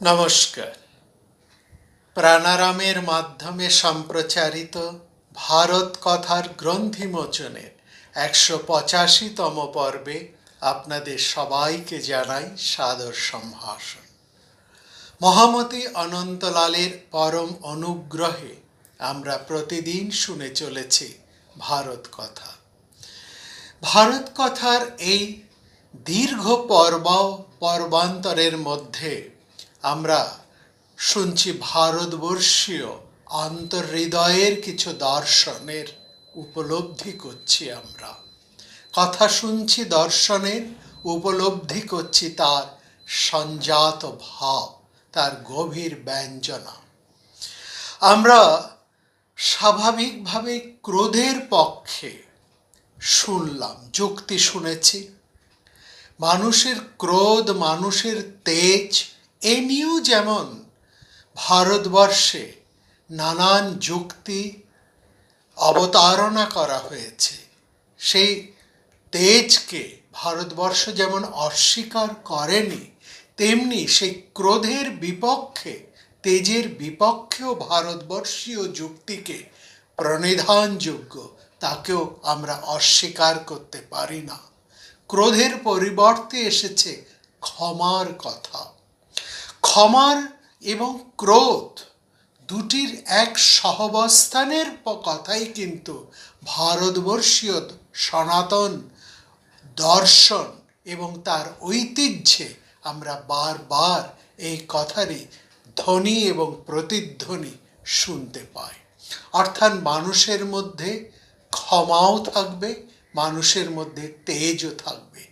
নমস্কার। প্রাণারামের মাধ্যমে সম্প্রচারিত ভারত কথার গ্রন্থিমোচনের একশো পঁচাশিতম পর্বে আপনাদের সবাইকে জানাই সাদর সম্ভাষণ। মহামতি অনন্তলালের পরম অনুগ্রহে আমরা প্রতিদিন শুনে চলেছি ভারত কথা। ভারত কথার এই দীর্ঘ পর্ব পর্বান্তরের মধ্যে আমরা শুনছি ভারতবর্ষীয় অন্তর্হৃদয়ের কিছু দর্শনের উপলব্ধি করছি আমরা। কথা শুনছি দর্শনের, উপলব্ধি করছি তার সঞ্জাত ভাব, তার গভীর ব্যঞ্জনা। আমরা স্বাভাবিকভাবে ক্রোধের পক্ষে শুনলাম, যুক্তি শুনেছি। মানুষের ক্রোধ, মানুষের তেজ এ নিয়েও যেমন ভারতবর্ষে নানান যুক্তি অবতারণা করা হয়েছে, সেই তেজকে ভারতবর্ষ যেমন অস্বীকার করেনি, তেমনি সেই ক্রোধের বিপক্ষে, তেজের বিপক্ষেও ভারতবর্ষীয় যুক্তিকে প্রণিধানযোগ্য, তাকেও আমরা অস্বীকার করতে পারি না। ক্রোধের পরিবর্তে এসেছে ক্ষমার কথা। ক্ষমার এবং ক্রোধ দুটির এক সহবস্থানের কথাই কিন্তু ভারতবর্ষীয় সনাতন দর্শন এবং তার ঐতিহ্যে আমরা বারবার এই কথারই ধ্বনি এবং প্রতিধ্বনি শুনতে পাই। অর্থাৎ মানুষের মধ্যে ক্ষমাও থাকবে, মানুষের মধ্যে তেজও থাকবে।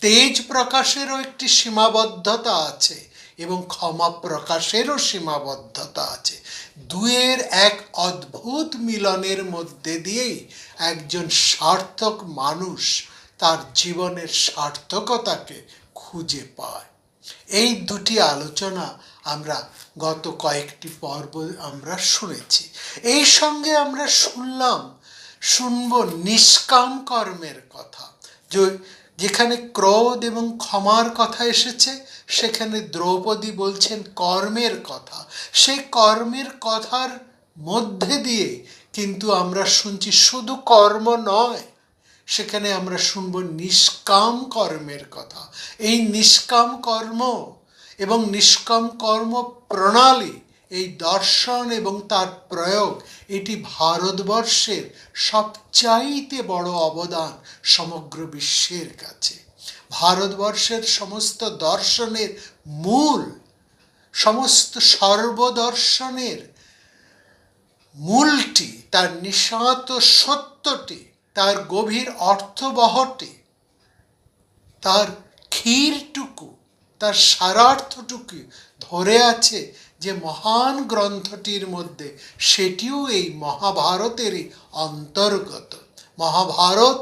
তেজ প্রকাশেরও একটি সীমাবদ্ধতা আছে। এবং ক্ষমা প্রকাশেরও সীমাবদ্ধতা আছে। দুয়ের এক অদ্ভুত মিলনের মধ্যে দিয়েই একজন সার্থক মানুষ তার জীবনের সার্থকতাকে খুঁজে পায়। এই দুটি আলোচনা আমরা গত কয়েকটি পর্ব আমরা শুনেছি। এই সঙ্গে আমরা শুনলাম, শুনব নিষ্কাম কর্মের কথা, যে- যেখানে ক্রোধ এবং ক্ষমার কথা এসেছে, সেখানে দ্রৌপদী বলছেন কর্মের কথা। সেই কর্মের কথার মধ্যে দিয়ে কিন্তু আমরা শুনছি শুধু কর্ম নয়, সেখানে আমরা শুনব নিষ্কাম কর্মের কথা। এই নিষ্কাম কর্ম এবং নিষ্কাম কর্ম প্রণালী এই দর্শন এবং তার প্রয়োগ, এটি ভারতবর্ষের সবচাইতে বড় অবদান সমগ্র বিশ্বের কাছে। ভারতবর্ষের সমস্ত দর্শনের মূল, সমস্ত সর্বদর্শনের মূলটি, তার নিঃস্বাত সত্যটি, তার গভীর অর্থবহটি, তার ক্ষীরটুকু, তার সারার্থটুকু ধরে আছে যে মহান গ্রন্থটির মধ্যে সেটিও এই মহাভারতেরই অন্তর্গত। মহাভারত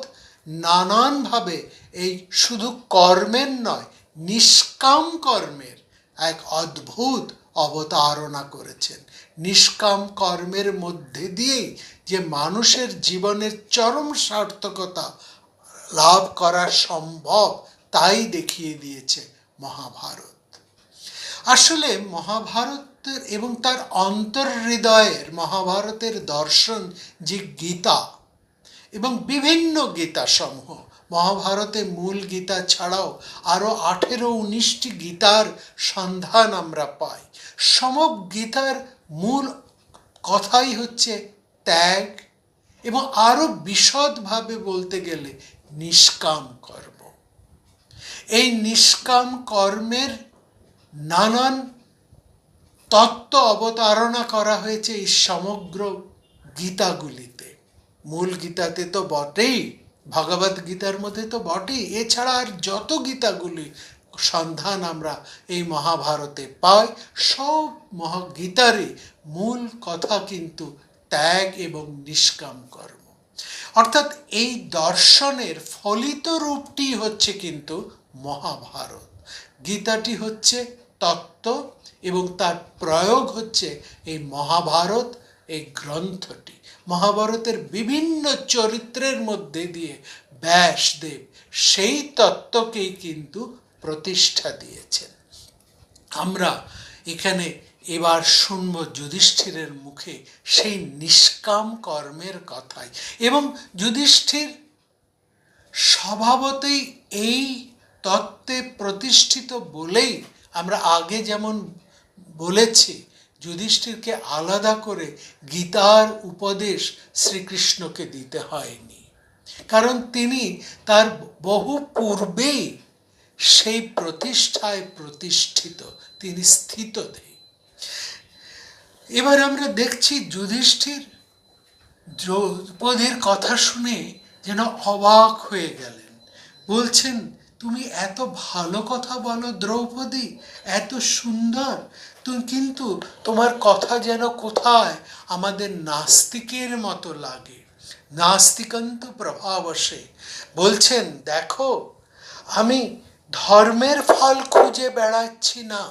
নানানভাবে এই শুধু কর্মের নয়, নিষ্কাম কর্মের এক অদ্ভুত অবতারণা করেছেন। নিষ্কাম কর্মের মধ্যে দিয়েই যে মানুষের জীবনের চরম সার্থকতা লাভ করা সম্ভব, তাই দেখিয়ে দিয়েছে মহাভারত। আসলে মহাভারতের এবং তার অন্তর্হৃদয়ের মহাভারতের দর্শন যে গীতা এবং বিভিন্ন গীতা সমূহ মহাভারতে মূল গীতা ছাড়াও আরও আঠেরো উনিশটি গীতার সন্ধান আমরা পাই। সমক গীতার মূল কথাই হচ্ছে ত্যাগ এবং আরও বিশদভাবে বলতে গেলে নিষ্কাম কর্ম। এই নিষ্কাম কর্মের নানান তত্ত্ব অবতারণা করা হয়েছে এই সমগ্র গীতাগুলিতে। মূল গীতাতে তো বটেই, ভগবত গীতার মধ্যে তো বটেই। এছাড়া আর যত গীতাগুলি সন্ধান আমরা এই মহাভারতে পাই, সব মহাগীতারই মূল কথা কিন্তু ত্যাগ এবং নিষ্কাম কর্ম। অর্থাৎ এই দর্শনের ফলিত রূপটি হচ্ছে কিন্তু মহাভারত। গীতাটি হচ্ছে তত্ত্ব এবং তার প্রয়োগ হচ্ছে এই মহাভারত, এই গ্রন্থটি। মহাভারতের বিভিন্ন চরিত্রের মধ্যে দিয়ে ব্যাসদেব সেই তত্ত্বকেই কিন্তু প্রতিষ্ঠা দিয়েছেন। আমরা এখানে এবার শুনব যুধিষ্ঠিরের মুখে সেই নিষ্কাম কর্মের কথাই। এবং যুধিষ্ঠির স্বভাবতেই এই তত্ত্বে প্রতিষ্ঠিত বলেই আমরা আগে যেমন বলেছি, যুধিষ্ঠিরকে আলাদা করে গীতার উপদেশ শ্রীকৃষ্ণকে দিতে হয়নি। কারণ তিনি তার বহু পূর্বেই সেই প্রতিষ্ঠায় প্রতিষ্ঠিত, তিনি স্থিত এবার আমরা দেখছি যুধিষ্ঠির দ্রৌপদীর কথা শুনে যেন অবাক হয়ে গেলেন। বলছেন তুমি এত ভালো কথা বলো দ্রৌপদী, এত সুন্দর। তুমি কিন্তু তোমার কথা যেন কোথায়? আমাদের নাস্তিকের মতো লাগে। নাস্তিকন্ত প্রভাবসে বলছেন, দেখো, আমি ধর্মের ফল খুঁজে বেড়াচ্ছি না।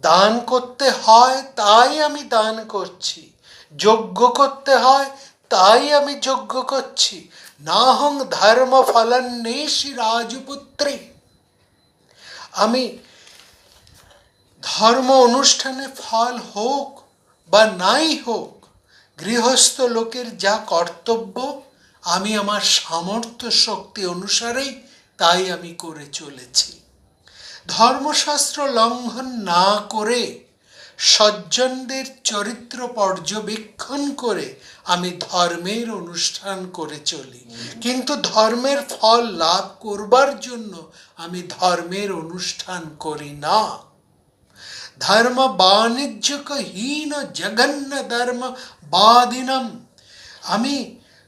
দান করতে হয় তাই আমি দান করছি। যজ্ঞ করতে হয় তাই আমি যজ্ঞ করছি। না হং ধর্ম ফলান্বেষী রাজপুত্রী। আমি ধর্ম অনুষ্ঠানে ফল হোক বা নাই হোক, গৃহস্থ লোকের যা কর্তব্য, আমি আমার সামর্থ্য শক্তি অনুসারেই তাই আমি করে চলেছি। ধর্মশাস্ত্র লঙ্ঘন না করে সজ্জনদের চরিত্র পর্যবেক্ষণ করে আমি ধর্মের অনুষ্ঠান করে চলি। কিন্তু ধর্মের ফল লাভ করবার জন্য আমি ধর্মের অনুষ্ঠান করি না। ধর্ম বাণিজ্যক হীন জঘন্য ধর্ম বাদিনম। আমি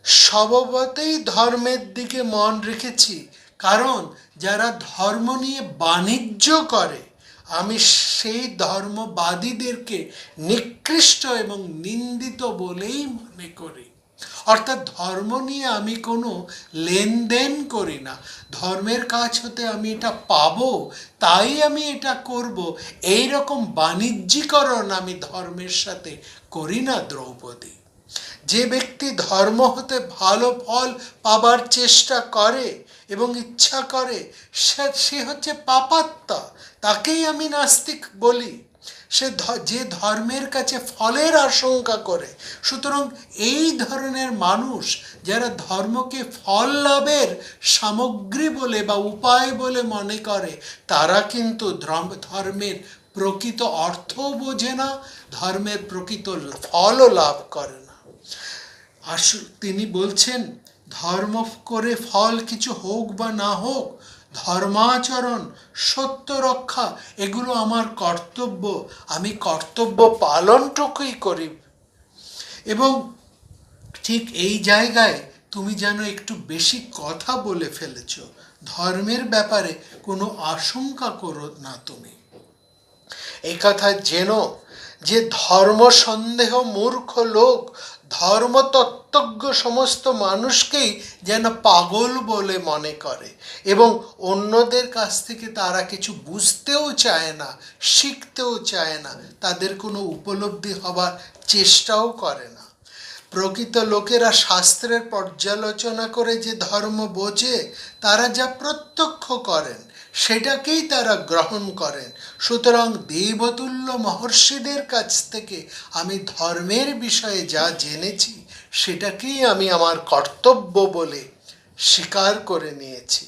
স্বভাবতেই ধর্মের দিকে মন রেখেছি, কারণ যারা ধর্ম নিয়ে বাণিজ্য করে আমি সেই ধর্মবাদীদেরকে নিকৃষ্ট এবং নিন্দিত বলেই মনে করি। অর্থাৎ ধর্ম নিয়ে আমি কোনো লেনদেন করি না। ধর্মের কাজ হতে আমি এটা পাবো, তাই আমি এটা করব। এই রকম বাণিজ্যিকরণ আমি ধর্মের সাথে করি না, দ্রৌপদী। যে ব্যক্তি ধর্ম হতে ভালো ফল পাবার চেষ্টা করে এবং ইচ্ছা করে, সে হচ্ছে পাপাত্মা, তাকেই আমি নাস্তিক বলি। সে যে ধর্মের কাছে ফলের আশঙ্কা করে, সুতরাং এই ধরনের মানুষ যারা ধর্মকে ফল লাভের সামগ্রী বলে বা উপায় বলে মনে করে, তারা কিন্তু ধর্মের প্রকৃত অর্থও বোঝে না, ধর্মের প্রকৃত ফলও লাভ করে না। আসল তিনি বলছেন ধর্ম করে ফল কিছু হোক বা না হোক, ধর্মাচরণ, সত্য রক্ষা, এগুলো আমার কর্তব্য। আমি কর্তব্য পালনটুকুই করি। এবং ঠিক এই জায়গায় তুমি যেন একটু বেশি কথা বলে ফেলেছ। ধর্মের ব্যাপারে কোনো আশঙ্কা করো না তুমি। এই কথা যেন যে ধর্ম সন্দেহ মূর্খ লোক ধর্মতত্ত্বজ্ঞ সমস্ত মানুষকেই যেন পাগল বলে মনে করে এবং অন্যদের কাছ থেকে তারা কিছু বুঝতেও চায় না, শিখতেও চায় না, তাদের কোনো উপলব্ধি হবার চেষ্টাও করে না। প্রকৃত লোকেরা শাস্ত্রের পর্যালোচনা করে যে ধর্ম বোঝে, তারা যা প্রত্যক্ষ করেন, সেটাকেই তারা গ্রহণ করেন। সুতরাং দেবতুল্য মহর্ষিদের কাছ থেকে আমি ধর্মের বিষয়ে যা জেনেছি সেটাকেই আমি আমার কর্তব্য বলে স্বীকার করে নিয়েছি।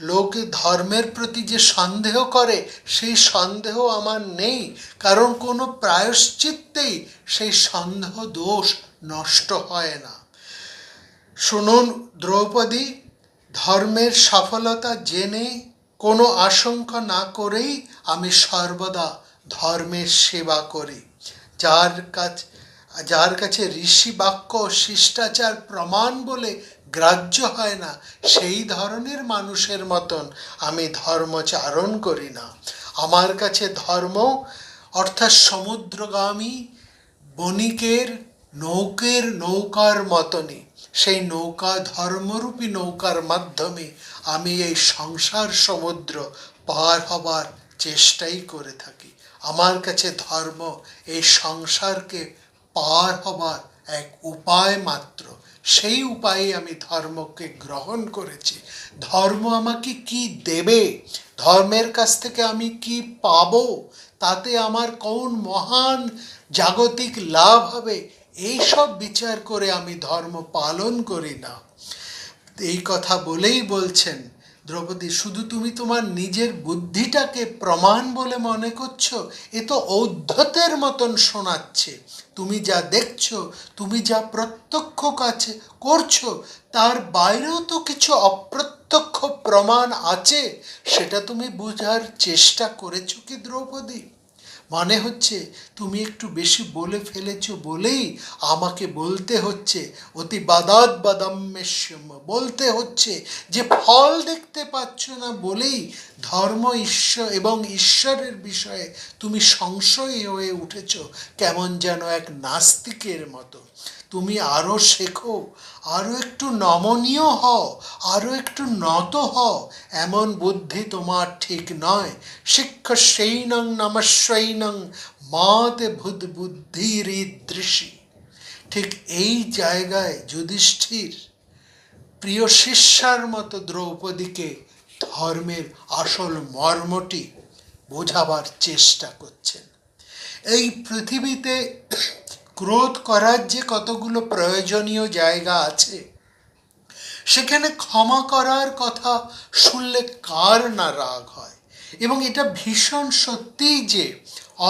লোক ধর্মের প্রতি যে সন্দেহ করে, সেই সন্দেহ আমার নেই। কারণ কোনো প্রায়শ্চিত্তেই সেই সন্দেহ দোষ নষ্ট হয় না। শুনুন দ্রৌপদী, ধর্মের সফলতা জেনে কোনো আশঙ্কা না করেই আমি সর্বদা ধর্মের সেবা করি। যার কাছে যার কাছে ঋষি বাক্য, শিষ্টাচার, প্রমাণ বলে গ্রাহ্য হয় না, সেই ধরনের মানুষের মতন আমি ধর্মচারণ করি না। আমার কাছে ধর্ম, অর্থাৎ সমুদ্রগামী বণিকের, নৌকের, নৌকার মতনই। সেই নৌকা ধর্মরূপী নৌকার মাধ্যমে আমি এই সংসার সমুদ্র পার হবার চেষ্টাই করে থাকি। আমার কাছে ধর্ম এই সংসারকে পার হবার এক উপায় মাত্র। সেই উপায়ে আমি ধর্মকে গ্রহণ করেছি। ধর্ম আমাকে কি দেবে? ধর্মের কাছ থেকে আমি কি পাব? তাতে আমার কোন মহান জাগতিক লাভ হবে? এইসব বিচার করে আমি ধর্ম পালন করি না। এই কথা বলেই বলছেন দ্রৌপদী, শুধু তুমি তোমার নিজের বুদ্ধিটাকে প্রমাণ বলে মনে করছ? এ তো ঔদ্ধতের মতন শোনাচ্ছে। তুমি যা দেখছ, তুমি যা প্রত্যক্ষ কাছে করছ, তার বাইরেও তো কিছু অপ্রত্যক্ষ প্রমাণ আছে। সেটা তুমি বোঝার চেষ্টা করেছ কি দ্রৌপদী? মানে হচ্ছে তুমি একটু বেশি বলে ফেলেছো বলেই আমাকে বলতে হচ্ছে। অতি বাদাত বাদাম্যস্যম বলতে হচ্ছে যে ফল দেখতে পাচ্ছ না বলেই ধর্ম ঈশ্বর এবং ঈশ্বরের বিষয়ে তুমি সংশয়ী হয়ে উঠেছ। কেমন যেন এক নাস্তিকের মতো। তুমি আরও শেখো আরও একটু নমনীয় হও আরও একটু নত হও, এমন বুদ্ধি তোমার ঠিক নয়। শিক্ষা সেইনং নমস্বৈনং মাতে ভূত বুদ্ধির দৃশি ঠিক এই জায়গায় যুধিষ্ঠির প্রিয় শিষ্যার মতো দ্রৌপদীকে ধর্মের আসল মর্মটি বোঝাবার চেষ্টা করছেন। এই পৃথিবীতে ক্রোধ করার যে কতগুলো প্রয়োজনীয় জায়গা আছে, সেখানে ক্ষমা করার কথা শুনলে কার না রাগ হয়? এবং এটা ভীষণ সত্যিই যে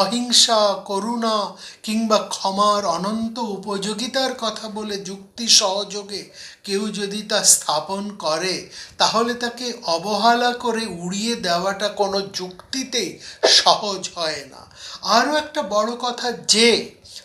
অহিংসা, করুণা কিংবা ক্ষমার অনন্ত উপযোগিতার কথা বলে যুক্তি সহযোগে কেউ যদি তা স্থাপন করে, তাহলে তাকে অবহেলা করে উড়িয়ে দেওয়াটা কোনো যুক্তিতেই সহজ হয় না। আরও একটা বড় কথা যে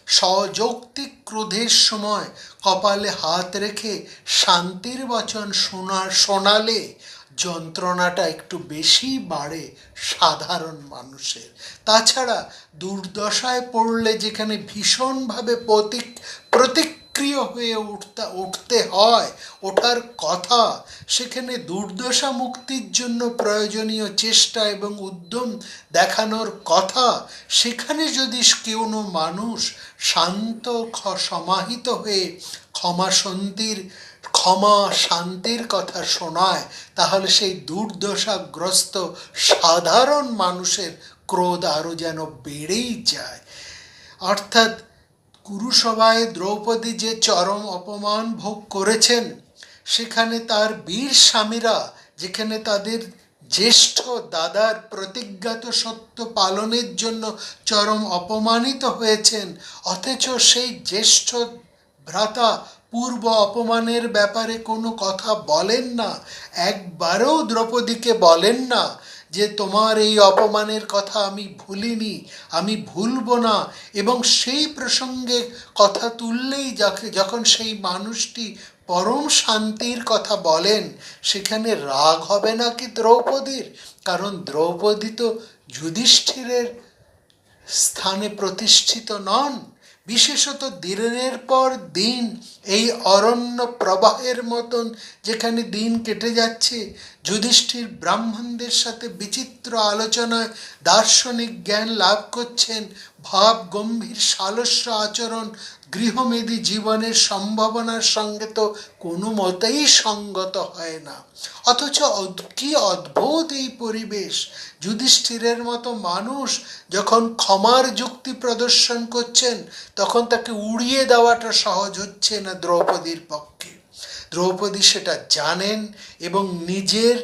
সযৌক্তিক ক্রোধের সময় কপালে হাত রেখে শান্তির বচন শোনার শোনালে যন্ত্রণাটা একটু বেশি বাড়ে সাধারণ মানুষের। তাছাড়া দুর্দশায় পড়লে যেখানে ভীষণভাবে প্রতিক প্রতিক্রিয় হয়ে উঠতে উঠতে হয়। ওঠার কথা, সেখানে দুর্দশা মুক্তির জন্য প্রয়োজনীয় চেষ্টা এবং উদ্যম দেখানোর কথা, সেখানে যদি কোনো মানুষ শান্ত সমাহিত হয়ে ক্ষমা শান্তির ক্ষমা শান্তির কথা শোনায়, তাহলে সেই দুর্দশাগ্রস্ত সাধারণ মানুষের ক্রোধ আরও যেন বেড়েই যায়। অর্থাৎ কুরুসভায় দ্রৌপদী যে চরম অপমান ভোগ করেছেন, সেখানে তার বীর স্বামীরা, যেখানে তাদের জ্যেষ্ঠ দাদার প্রতিজ্ঞাত সত্য পালনের জন্য চরম অপমানিত হয়েছেন, অথচ সেই জ্যেষ্ঠ ভ্রাতা পূর্ব অপমানের ব্যাপারে কোনো কথা বলেন না, একবারও দ্রৌপদীকে বলেন না। যে তোমার এই অপমানের কথা আমি ভুলিনি, আমি ভুলবো না। এবং সেই প্রসঙ্গে কথা তুললেই যখন সেই মানুষটি পরম শান্তির কথা বলেন, সেখানে রাগ হবে না কি দ্রৌপদীর? কারণ দ্রৌপদী তো যুধিষ্ঠিরের স্থানে প্রতিষ্ঠিত নন। বিশেষত দিনের পর দিন এই অরণ্য প্রবাহের মতন যেখানে দিন কেটে যাচ্ছে, যুধিষ্ঠির ব্রাহ্মণদের সাথে বিচিত্র আলোচনায় দার্শনিক জ্ঞান লাভ করছেন, ভাব গম্ভীর সালস্য আচরণ গৃহমেদী জীবনের সম্ভাবনার সঙ্গে তো কোনো মতেই সঙ্গত হয় না। অথচ কি অদ্ভুত এই পরিবেশ! যুধিষ্ঠিরের মতো মানুষ যখন ক্ষমার যুক্তি প্রদর্শন করছেন, তখন তাকে উড়িয়ে দেওয়াটা সহজ হচ্ছে না দ্রৌপদীর পক্ষে। দ্রৌপদী সেটা জানেন এবং নিজের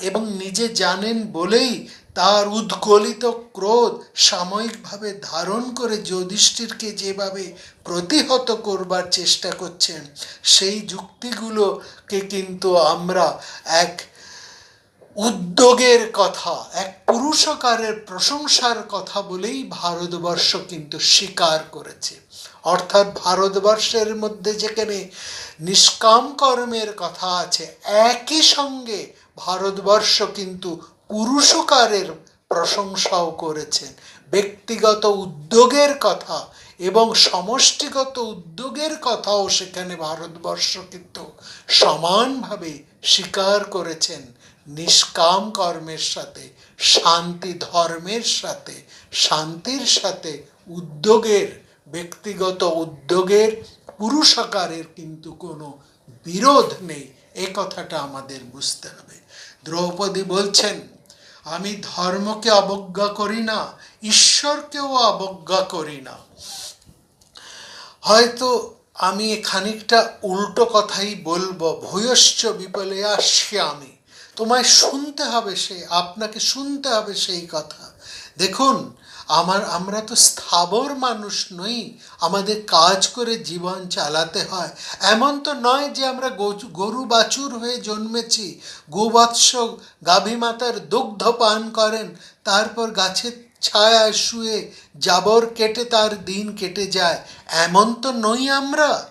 এবং নিজে জানেন বলেই তার উদ্গলিত ক্রোধ সাময়িকভাবে ধারণ করে যুধিষ্ঠিরকে যেভাবে প্রতিহত করবার চেষ্টা করছেন, সেই যুক্তিগুলোকে কিন্তু আমরা এক উদ্যোগের কথা, এক পুরুষকারের প্রশংসার কথা বলেই ভারতবর্ষ কিন্তু স্বীকার করেছে। অর্থাৎ ভারতবর্ষের মধ্যে যেখানে নিষ্কাম কর্মের কথা আছে, একই সঙ্গে ভারতবর্ষ কিন্তু পুরুষকারের প্রশংসাও করেছেন। ব্যক্তিগত উদ্যোগের কথা এবং সমষ্টিগত উদ্যোগের কথাও সেখানে ভারতবর্ষ কিন্তু সমানভাবে স্বীকার করেছেন। নিষ্কাম কর্মের সাথে, শান্তি ধর্মের সাথে, শান্তির সাথে উদ্যোগের, ব্যক্তিগত উদ্যোগের, পুরুষাকারের কিন্তু কোনো বিরোধ নেই। এ কথাটা আমাদের বুঝতে হবে। দ্রৌপদী বলছেন আমি ধর্মকে অবজ্ঞা করি না, ঈশ্বরকেও অবজ্ঞা করি না। হয়তো আমি খানিকটা উল্টো কথাই বলব, ভূয়শ্চ বিপলে আসছি আমি। তোমায় শুনতে হবে সে, আপনাকে শুনতে হবে সেই কথা। দেখুন আমার, আমরা তো স্থাবর মানুষ নই। আমাদের কাজ করে জীবন চালাতে হয়। এমন তো নয় যে আমরা গরু- বাছুর হয়ে জন্মেছি। গোবৎস গাভী মাতার দুগ্ধ পান করেন। তারপর গাছের ছায়ায় শুয়ে জাবর কেটে তার দিন কেটে যায়। এমন তো নই আমরা।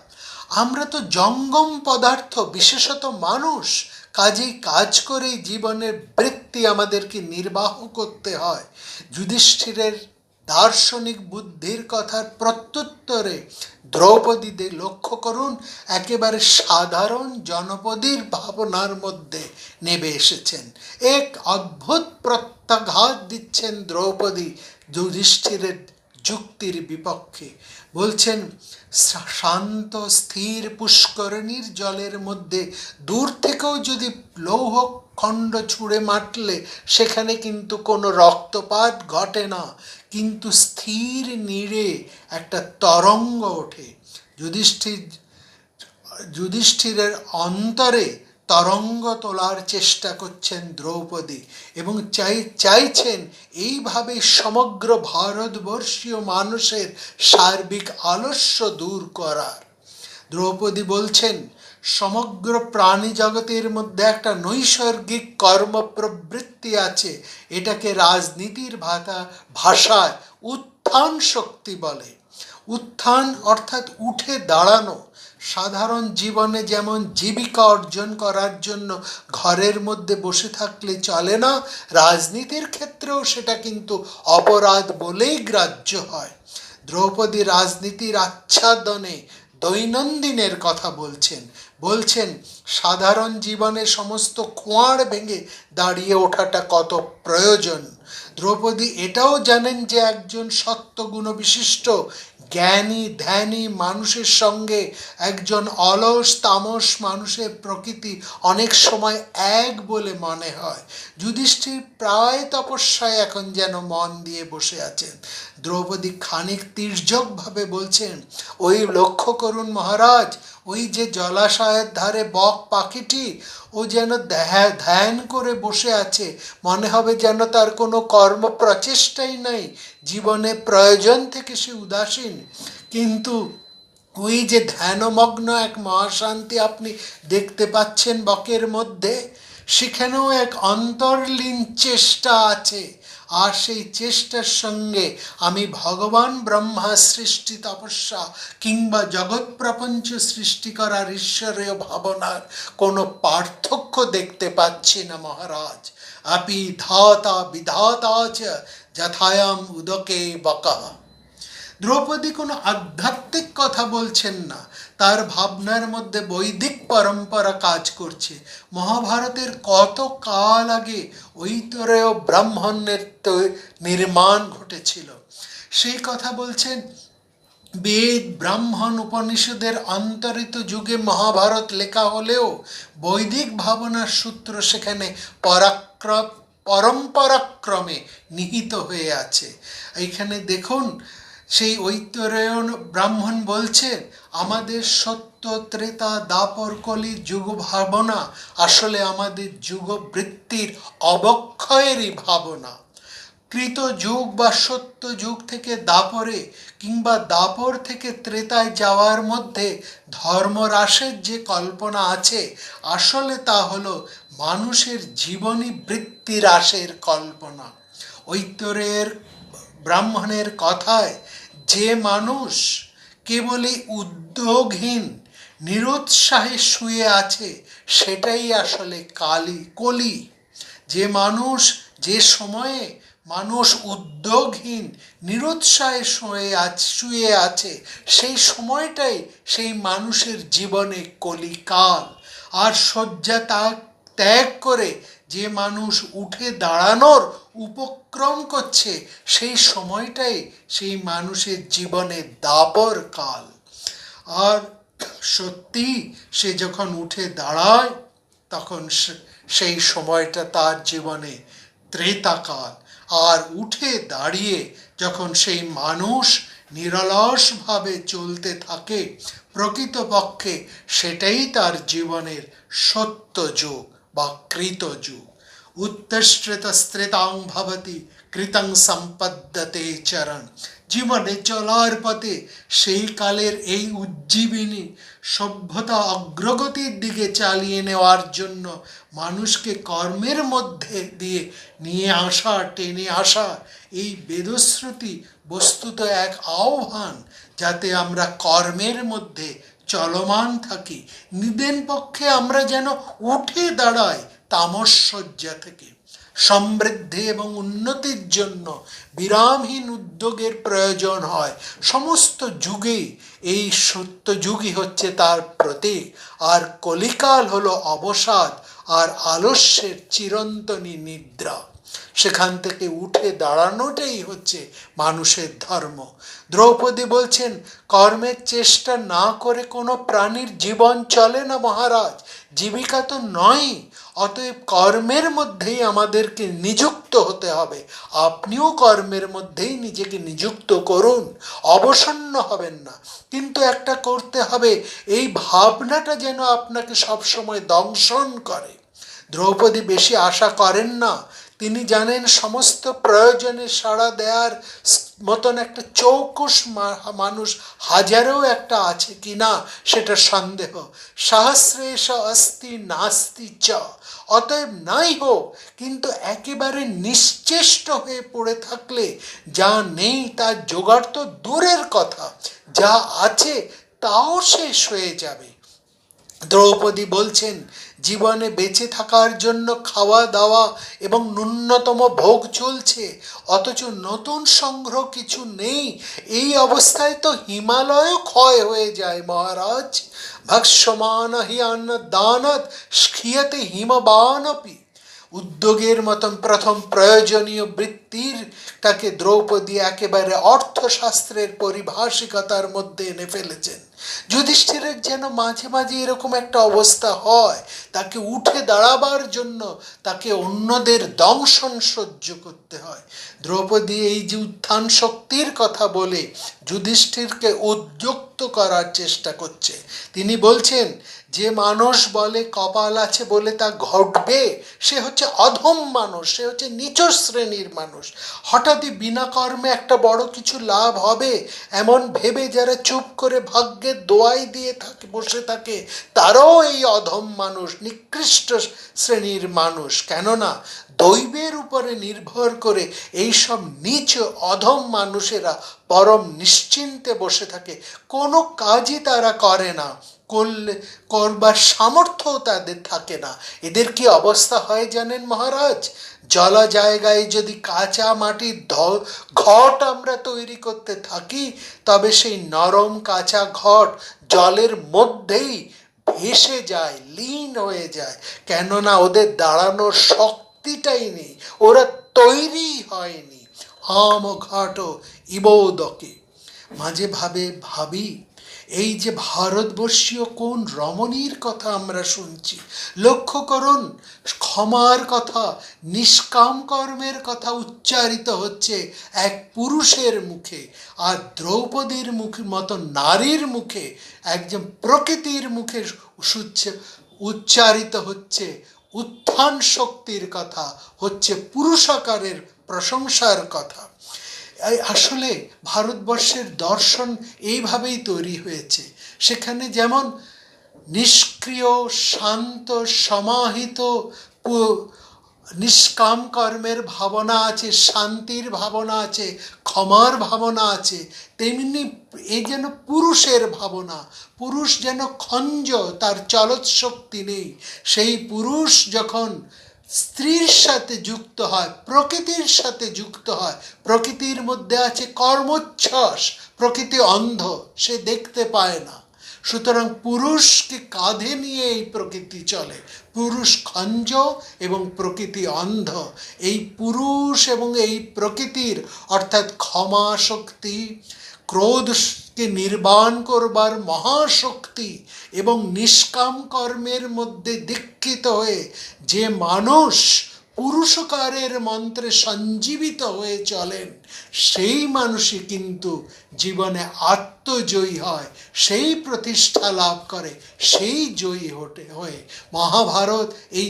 আমরা তো জঙ্গম পদার্থ, বিশেষত মানুষ। কাজেই কাজ করেই জীবনের বৃত্তি আমাদেরকে নির্বাহ করতে হয়। যুধিষ্ঠিরের দার্শনিক বুদ্ধির কথার প্রত্যুত্তরে দ্রৌপদীতে লক্ষ্য করুন, একেবারে সাধারণ জনপদীর ভাবনার মধ্যে নেমে এসেছেন। এক অদ্ভুত প্রত্যাঘাত দিচ্ছেন দ্রৌপদী যুধিষ্ঠিরের যুক্তির বিপক্ষে। বলছেন শান্ত, স্থির পুষ্করণীর জলের মধ্যে দূর থেকেও যদি লৌহ খণ্ড ছুঁড়ে মারলে, সেখানে কিন্তু কোনো রক্তপাত ঘটে না। কিন্তু স্থির নীড়ে একটা তরঙ্গ ওঠে। যুধিষ্ঠির যুধিষ্ঠিরের অন্তরে তরঙ্গ তোলার চেষ্টা করছেন দ্রৌপদী এবং চাই, চাইছেন এইভাবে সমগ্র ভারতবর্ষীয় মানুষের সার্বিক আলস্য দূর করার। দ্রৌপদী বলছেন, সমগ্র প্রাণী জগতের মধ্যে একটা নৈসর্গিক কর্মপ্রবৃত্তি আছে, এটাকে রাজনীতির ভাষা ভাষায় উত্থান শক্তি বলে। উত্থান অর্থাৎ উঠে দাঁড়ানো সাধারণ জীবনে যেমন জীবিকা অর্জন করার জন্য ঘরের মধ্যে বসে থাকলে চলে না, রাজনীতির ক্ষেত্রেও সেটা কিন্তু অপরাধ বলেই গ্রাহ্য হয়। দ্রৌপদী রাজনীতির আচ্ছাদনে দৈনন্দিনের কথা বলছেন। বলছেন, সাধারণ জীবনে সমস্ত খোঁয়াড় ভেঙে দাঁড়িয়ে ওঠাটা কত প্রয়োজন। দ্রৌপদী এটাও জানেন যে একজন সত্যগুণ বিশিষ্ট জ্ঞানী, ধ্যানী মানুষের সঙ্গে একজন অলস, তামস মানুষের প্রকৃতি অনেক সময় এক বলে মনে হয়। যুধিষ্ঠির প্রায় তপস্যায় এখন যেন মন দিয়ে বসে আছেন। দ্রৌপদী খানিক তির্যকভাবে বলছেন, ওই লক্ষ্য করুন মহারাজ, ওই যে জলাশয়ের ধারে বক পাখিটি, ও যেন ধ্যা- ধ্যান করে বসে আছে। মনে হবে যেন তার কোনো কর্ম প্রচেষ্টাই নাই। জীবনে প্রয়োজন থেকে সে উদাসীন। কিন্তু ওই যে ধ্যানমগ্ন এক মহাশান্তি আপনি দেখতে পাচ্ছেন বকের মধ্যে, সেখানেও এক অন্তর্লীন চেষ্টা আছে। আর সেই চেষ্টার সঙ্গে আমি ভগবান ব্রহ্মা সৃষ্টি তপস্যা কিংবা জগৎ প্রপঞ্চ সৃষ্টি করার ঈশ্বরীয় ভাবনার কোনো পার্থক্য দেখতে পাচ্ছি না মহারাজ। আপি ধাতা বিধাতা যথায়াম উদকে বকা। দ্রৌপদী কোনো আধ্যাত্মিক কথা বলছেন না। তার ভাবনার মধ্যে বৈদিক পরম্পরা কাজ করছে। মহাভারতের কত কাল আগে ঐতরেয় ব্রাহ্মণের নির্মাণ ঘটেছিল। সেই কথা বলছেন বেদ, ব্রাহ্মণ উপনিষদের অন্তরিত যুগে মহাভারত লেখা হলেও বৈদিক ভাবনার সূত্র সেখানে পরাক্রম পরম্পরাক্রমে নিহিত হয়ে আছে। এইখানে দেখুন, সেই ঐতরায়ণ ব্রাহ্মণ বলছে, আমাদের সত্য ত্রেতা দাপর কলি যুগ ভাবনা, আসলে আমাদের যুগবৃত্তির অবক্ষয়েরই ভাবনা। কৃত যুগ বা সত্য যুগ থেকে দাপরে কিংবা দাপর থেকে ত্রেতায় যাওয়ার মধ্যে ধর্মরাসের যে কল্পনা আছে, আসলে তা হলো মানুষের জীবনী বৃত্তি হ্রাসের কল্পনা। ঐতরের ব্রাহ্মণের কথায় যে মানুষ কেবলই উদ্যোগহীন, নিরুৎসাহে শুয়ে আছে, সেটাই আসলে কালি কলি যে মানুষ যে সময়ে মানুষ উদ্যোগহীন, নিরুৎসাহে শুয়ে আছে শুয়ে আছে। সেই সময়টাই সেই মানুষের জীবনে কলিকাল। আর শয্যা ত্যাগ ত্যাগ করে যে মানুষ উঠে দাঁড়ানোর উপক্রম করছে, সেই সময়টাই সেই মানুষের জীবনে দাপর কাল। আর সত্যি সে যখন উঠে দাঁড়ায়, তখন সেই সময়টা তার জীবনে ত্রেতাকাল আর উঠে দাঁড়িয়ে যখন সেই মানুষ নিরলসভাবে চলতে থাকে, প্রকৃতপক্ষে সেটাই তার জীবনের সত্য যুগ বা কৃত যুগ। উত্তষ্ট্রেতস্ত্রেতাং ভবতি কৃতং সম্পদ্যতে চরণ। জীবনে চলার পথে সেই কালের এই উজ্জীবিনী সভ্যতা অগ্রগতির দিকে চালিয়ে নেওয়ার জন্য মানুষকে কর্মের মধ্যে দিয়ে নিয়ে আসা, টেনে আসা এই বেদশ্রুতি বস্তুত এক আহ্বান যাতে আমরা কর্মের মধ্যে চলমান থাকি। নিদেন পক্ষে আমরা যেন উঠে দাঁড়াই তামসজ্জা থেকে। সমৃদ্ধি এবং উন্নতির জন্য বিরামহীন উদ্যোগের প্রয়োজন হয়। সমস্ত যুগেই এই সত্য যুগই হচ্ছে তার প্রতীক। আর কলিকাল হলো অবসাদ আর আলস্যের চিরন্তনী নিদ্রা। সেখান থেকে উঠে দাঁড়ানোটাই হচ্ছে মানুষের ধর্ম। দ্রৌপদী বলছেন, কর্মের চেষ্টা না করে কোনো প্রাণীর জীবন চলে না মহারাজ। জীবিকা তো নয়। অতএব কর্মের মধ্যেই আমাদেরকে নিযুক্ত হতে হবে। আপনিও কর্মের মধ্যেই নিজেকে নিযুক্ত করুন। অবসন্ন হবেন না। কিন্তু একটা করতে হবে, এই ভাবনাটা যেন আপনাকে সবসময় দংশন করে। দ্রৌপদী বেশি আশা করেন না। তিনি জানেন সমস্ত প্রয়োজনে সাড়া দেওয়ার মতন একটা চৌকুশ মানুষ হাজারেও একটা আছে কি না সেটা সন্দেহ। সহস্রেশ অস্তি নাস্তি চ। অতএব নাই হোক কিন্তু একেবারে নিশ্চেষ্ট হয়ে পড়ে থাকলে যা নেই তার জোগাড় তো দূরের কথা। যা আছে তাও শেষ হয়ে যাবে। দ্রৌপদী বলছেন জীবনে বেঁচে থাকার জন্য খাওয়া দাওয়া এবং ন্যূনতম ভোগ চলছে। অথচ নতুন সংগ্রহ কিছু নেই। এই অবস্থায় তো হিমালয়ও ক্ষয় হয়ে যায় মহারাজ। ভক্ষ্যমান হি অন্ন দানত হিমবানপি। উদ্যোগের মতন প্রথম প্রয়োজনীয় বৃত্তির তাকে দ্রৌপদী একেবারে অর্থশাস্ত্রের পরিভাষিকতার মধ্যে এনে ফেলেছেন। যুধিষ্ঠিরের যেন মাঝে মাঝে এরকম একটা অবস্থা হয়, তাকে উঠে দাঁড়াবার জন্য তাকে অন্যদের দংশন সহ্য করতে হয়। দ্রৌপদী এই যে উত্থান শক্তির কথা বলে যুধিষ্ঠিরকে উদ্যুক্ত করার চেষ্টা করছে। তিনি বলছেন যে মানুষ বলে কপাল আছে বলে তা ঘটবে, সে হচ্ছে অধম মানুষ, সে হচ্ছে নিচর শ্রেণির মানুষ। হঠাৎই বিনা কর্মে একটা বড় কিছু লাভ হবে, এমন ভেবে যারা চুপ করে ভাগ্যের দোয়াই দিয়ে থাকে, বসে থাকে, তারাও এই অধম মানুষ, নিকৃষ্ট শ্রেণির মানুষ। কেননা দৈবের উপরে নির্ভর করে এইসব নিচ অধম মানুষেরা পরম নিশ্চিন্তে বসে থাকে। কোনো কাজই তারা করে না, করলে, করবার সামর্থ্য তাদের থাকে না। এদের কি অবস্থা হয় জানেন মহারাজ? জলা জায়গায় যদি কাঁচা মাটির ঘট আমরা তৈরি করতে থাকি, তবে সেই নরম কাঁচা ঘট জলের মধ্যেই ভেসে যায়, লীন হয়ে যায়। কেননা ওদের দাঁড়ানোর শক্তিটাই নেই, ওরা তৈরি হয়নি। হাম ঘট ইবোদকে মাঝে ভাবে ভাবি, এই যে ভারতবর্ষীয় কোন রমণীর কথা আমরা শুনছি, লক্ষ্য করুন, ক্ষমার কথা, নিষ্কাম কর্মের কথা উচ্চারিত হচ্ছে এক পুরুষের মুখে, আর দ্রৌপদীর মুখের মতো নারীর মুখে, একজন প্রকৃতির মুখে উচ্চারিত হচ্ছে উত্থান শক্তির কথা, হচ্ছে পুরুষাকারের প্রশংসার কথা। আসলে ভারতবর্ষের দর্শন এইভাবেই তৈরি হয়েছে। সেখানে যেমন নিষ্ক্রিয়, শান্ত, সমাহিত নিষ্কাম কর্মের ভাবনা আছে, শান্তির ভাবনা আছে, ক্ষমার ভাবনা আছে, তেমনি এ যেন পুরুষের ভাবনা, পুরুষ যেন খঞ্জ, তার চলত শক্তি নেই। সেই পুরুষ যখন স্ত্রীর সাথে যুক্ত হয়, প্রকৃতির সাথে যুক্ত হয়, প্রকৃতির মধ্যে আছে কর্মচ্ছ্বাস, প্রকৃতি অন্ধ, সে দেখতে পায় না। সুতরাং পুরুষকে কাঁধে নিয়ে এই প্রকৃতি চলে। পুরুষ খঞ্জ এবং প্রকৃতি অন্ধ। এই পুরুষ এবং এই প্রকৃতির, অর্থাৎ ক্ষমা শক্তি ক্রোধকে নির্বাণ করবার মহাশক্তি এবং নিষ্কাম কর্মের মধ্যে দীক্ষিত হয়ে যে মানুষ পুরুষকারের মন্ত্রে সঞ্জীবিত হয়ে চলেন। সেই মানুষই কিন্তু জীবনে আত্মজয়ী হয়, সেই প্রতিষ্ঠা লাভ করে, সেই জয়ী হটে হয়ে। মহাভারত এই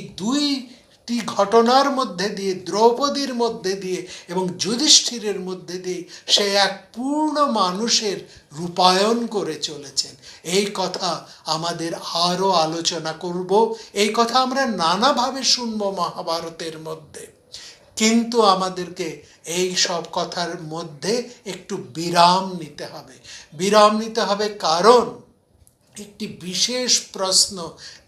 দুইটি ঘটনার মধ্যে দিয়ে, দ্রৌপদীর মধ্যে দিয়ে এবং যুধিষ্ঠিরের মধ্যে দিয়ে সে এক পূর্ণ মানুষের রূপায়ণ করে চলেছেন। এই কথা আমাদের আরও আলোচনা করব। এই কথা আমরা নানাভাবে শুনব মহাভারতের মধ্যে। কিন্তু আমাদেরকে এই সব কথার মধ্যে একটু বিরাম নিতে হবে। বিরাম নিতে হবে কারণ একটি বিশেষ প্রশ্ন,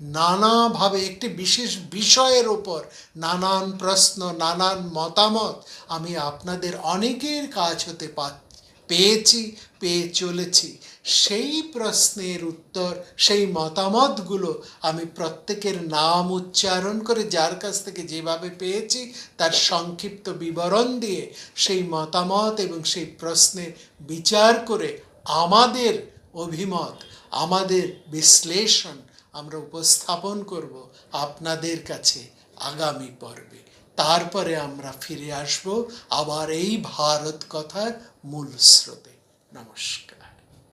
নানাভাবে একটি বিশেষ বিষয়ের ওপর নানান প্রশ্ন, নানান মতামত আমি আপনাদের অনেকের কাজ হতে পা পেয়েছি, পেয়ে চলেছি। সেই প্রশ্নের উত্তর, সেই মতামতগুলো আমি প্রত্যেকের নাম উচ্চারণ করে যার কাছ থেকে যেভাবে পেয়েছি তার সংক্ষিপ্ত বিবরণ দিয়ে সেই মতামত এবং সেই প্রশ্নের বিচার করে আমাদের অভিমত আমাদের বিশ্লেষণ আমরা উপস্থাপন করব আপনাদের কাছে আগামী পর্বে। তারপরে আমরা ফিরে আসব আবার এই ভারত কথার মূল স্রোতে। নমস্কার।